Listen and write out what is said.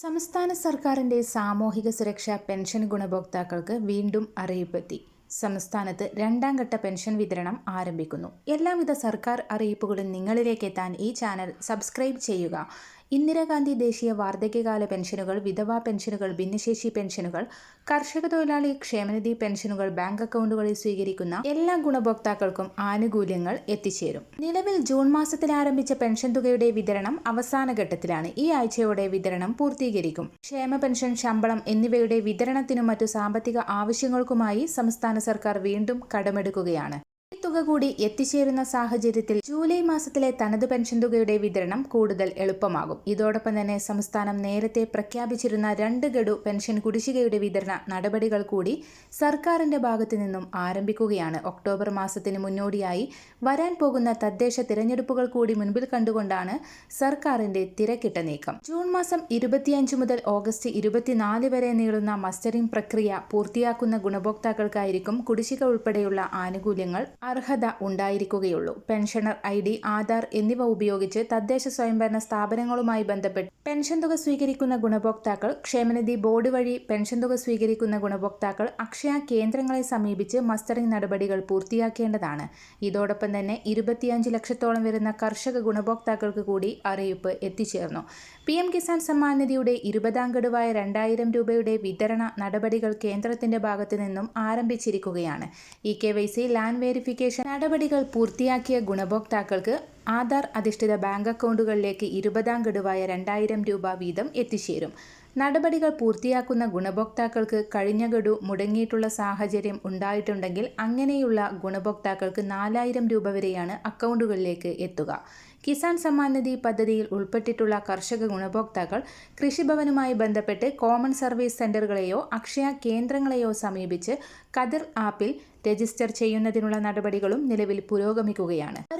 സംസ്ഥാന സർക്കാരിന്റെ സാമൂഹിക സുരക്ഷാ പെൻഷൻ ഗുണഭോക്താക്കൾക്ക് വീണ്ടും അറിയിപ്പെത്തി. സംസ്ഥാനത്ത് രണ്ടാം ഘട്ട പെൻഷൻ വിതരണം ആരംഭിക്കുന്നു. എല്ലാവിധ സർക്കാർ അറിയിപ്പുകളും നിങ്ങളിലേക്ക് എത്താൻ ഈ ചാനൽ സബ്സ്ക്രൈബ് ചെയ്യുക. ഇന്ദിരാഗാന്ധി ദേശീയ വാർദ്ധക്യകാല പെൻഷനുകൾ വിധവാ പെൻഷനുകൾ ഭിന്നശേഷി പെൻഷനുകൾ കർഷക തൊഴിലാളി ക്ഷേമനിധി പെൻഷനുകൾ ബാങ്ക് അക്കൗണ്ടുകളിൽ സ്വീകരിക്കുന്ന എല്ലാ ഗുണഭോക്താക്കൾക്കും ആനുകൂല്യങ്ങൾ എത്തിച്ചേരും. നിലവിൽ ജൂൺ മാസത്തിൽ ആരംഭിച്ച പെൻഷൻ തുകയുടെ വിതരണം അവസാന ഘട്ടത്തിലാണ്. ഈ ആഴ്ചയോടെ വിതരണം പൂർത്തീകരിക്കും. ക്ഷേമ പെൻഷൻ ശമ്പളം എന്നിവയുടെ വിതരണത്തിനും മറ്റു സാമ്പത്തിക ആവശ്യങ്ങൾക്കുമായി സംസ്ഥാന സർക്കാർ വീണ്ടും കടമെടുക്കുകയാണ്. തുക കൂടി എത്തിച്ചേരുന്ന സാഹചര്യത്തിൽ ജൂലൈ മാസത്തിലെ തനത് പെൻഷൻ തുകയുടെ വിതരണം കൂടുതൽ എളുപ്പമാകും. ഇതോടൊപ്പം തന്നെ സംസ്ഥാനം നേരത്തെ പ്രഖ്യാപിച്ചിരുന്ന രണ്ട് ഗഡു പെൻഷൻ കുടിശ്ശികയുടെ വിതരണ നടപടികൾ കൂടി സർക്കാരിന്റെ ഭാഗത്തു നിന്നും ആരംഭിക്കുകയാണ്. ഒക്ടോബർ മാസത്തിന് മുന്നോടിയായി വരാൻ പോകുന്ന തദ്ദേശ തിരഞ്ഞെടുപ്പുകൾ കൂടി മുൻപിൽ കണ്ടുകൊണ്ടാണ് സർക്കാരിന്റെ തിരക്കിട്ട നീക്കം. ജൂൺ മാസം ഇരുപത്തിയഞ്ച് മുതൽ ഓഗസ്റ്റ് ഇരുപത്തിനാല് വരെ നീളുന്ന മസ്റ്ററിംഗ് പ്രക്രിയ പൂർത്തിയാക്കുന്ന ഗുണഭോക്താക്കൾക്കായിരിക്കും കുടിശ്ശിക ഉൾപ്പെടെയുള്ള ആനുകൂല്യങ്ങൾ അർഹത ഉണ്ടായിരിക്കുകയുള്ളൂ. പെൻഷനർ ഐ ഡി ആധാർ എന്നിവ ഉപയോഗിച്ച് തദ്ദേശ സ്വയംഭരണ സ്ഥാപനങ്ങളുമായി ബന്ധപ്പെട്ട് പെൻഷൻ തുക സ്വീകരിക്കുന്ന ഗുണഭോക്താക്കൾ ക്ഷേമനിധി ബോർഡ് വഴി പെൻഷൻ തുക സ്വീകരിക്കുന്ന ഗുണഭോക്താക്കൾ അക്ഷയ കേന്ദ്രങ്ങളെ സമീപിച്ച് മസ്റ്ററിംഗ് നടപടികൾ പൂർത്തിയാക്കേണ്ടതാണ്. ഇതോടൊപ്പം തന്നെ ഇരുപത്തിയഞ്ച് ലക്ഷത്തോളം വരുന്ന കർഷക ഗുണഭോക്താക്കൾക്ക് കൂടി അറിയിപ്പ് എത്തിച്ചേർന്നു. പി എം കിസാൻ സമ്മാൻ നിധിയുടെ ഇരുപതാം ഗഡുവായ രണ്ടായിരം രൂപയുടെ വിതരണ നടപടികൾ കേന്ദ്രത്തിന്റെ ഭാഗത്തു നിന്നും ആരംഭിച്ചിരിക്കുകയാണ്. E K Y C land verification നടപടികൾ പൂർത്തിയാക്കിയ ഗുണഭോക്താക്കൾക്ക് ആധാർ അധിഷ്ഠിത ബാങ്ക് അക്കൗണ്ടുകളിലേക്ക് ഇരുപതാം ഗഡുവായ രണ്ടായിരം രൂപ വീതം എത്തിച്ചേരും. നടപടികൾ പൂർത്തിയാക്കുന്ന ഗുണഭോക്താക്കൾക്ക് കഴിഞ്ഞ ഗഡു മുടങ്ങിയിട്ടുള്ള സാഹചര്യം ഉണ്ടായിട്ടുണ്ടെങ്കിൽ അങ്ങനെയുള്ള ഗുണഭോക്താക്കൾക്ക് നാലായിരം രൂപ വരെയാണ് അക്കൗണ്ടുകളിലേക്ക് എത്തുക. കിസാൻ സമ്മാൻ നിധി പദ്ധതിയിൽ ഉൾപ്പെട്ടിട്ടുള്ള കർഷക ഗുണഭോക്താക്കൾ കൃഷിഭവനുമായി ബന്ധപ്പെട്ട് കോമൺ സർവീസ് സെന്ററുകളെയോ അക്ഷയ കേന്ദ്രങ്ങളെയോ സമീപിച്ച് കതിർ ആപ്പിൽ രജിസ്റ്റർ ചെയ്യുന്നതിനുള്ള നടപടികളും നിലവിൽ പുരോഗമിക്കുകയാണ്.